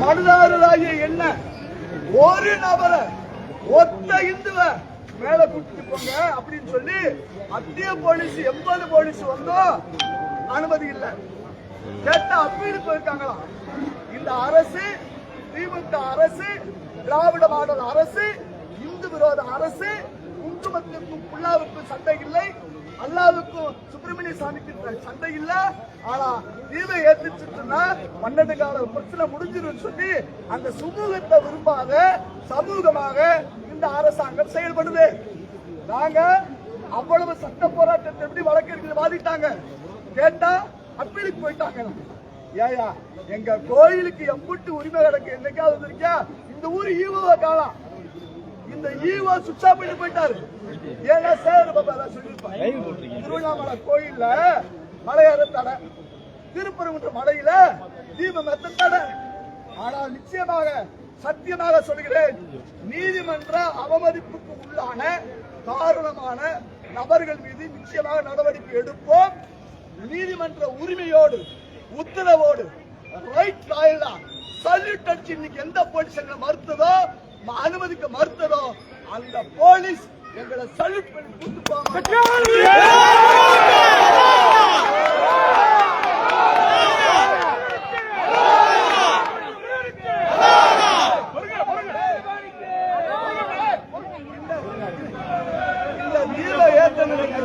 மனதாரராகிய என்ன? ஒரு நபரை ஒத்த இந்துவ மேல கூட்டிட்டு போங்க அப்படின்னு சொல்லி மத்திய போலீஸ் எண்பது போலீஸ் வந்தோம் அனுமதி இல்லை. கேட்ட அப்பீடு போயிருக்காங்களாம் இந்த அரசு திமுக அரசு திராவிட மாடல் அரசு இந்து விரோத அரசு குங்குமத்திற்கும் புல்லாவுக்கும் சண்டை இல்லை. அல்லாவுக்கும் சுப்பிரமணிய சாமிக்கு சண்டை இல்ல. ஆனா தீவை ஏத்துச்சுன்னா பன்னெண்டு கால பிரச்சனை முடிஞ்சிடும் சொல்லி அந்த சமூகத்தை விரும்பாத சமூகமாக இந்த அரசாங்கம் செயல்படுது. நாங்க அவ்வளவு சட்ட போராட்டத்தை எப்படி வழக்கறிஞர்கள் வாதிட்டாங்க? கேட்டா அப்பீலுக்கு போயிட்டாங்க. ஏயா எங்க கோயிலுக்கு எம்புட்டு உரிமை கிடக்கு என்னைக்காவது வந்திருக்கியா? இந்த ஊர் ஈவோ காலம் இந்த ஈவோ சுத்தா பண்ணி போயிட்டாரு. ஏன்னா திருவண்ணாமலை கோயில்ல மலையேற தடை. திருப்பரங்குன்ற மலையில தீபம் எத்த தடை. ஆனால் நிச்சயமாக சத்தியமாக சொல்கிறேன் நீதிமன்ற அவமதிப்புக்கு உள்ளான காரணமான நபர்கள் மீது நிச்சயமாக நடவடிக்கை எடுப்போம். நீதிமன்ற உரிமையோடு உத்தரவோடு ரைட் லாயலா சல்யூட் அடிச்சு இன்னைக்கு எந்த போலீஸ் எங்களை மறுத்ததோ அனுமதிக்க மறுத்ததோ அந்த போலீஸ் எங்களை சல்யூட் பண்ணி கூட்டு போவாங்க இந்த வீர ஏத்தனுடைய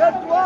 Yeah.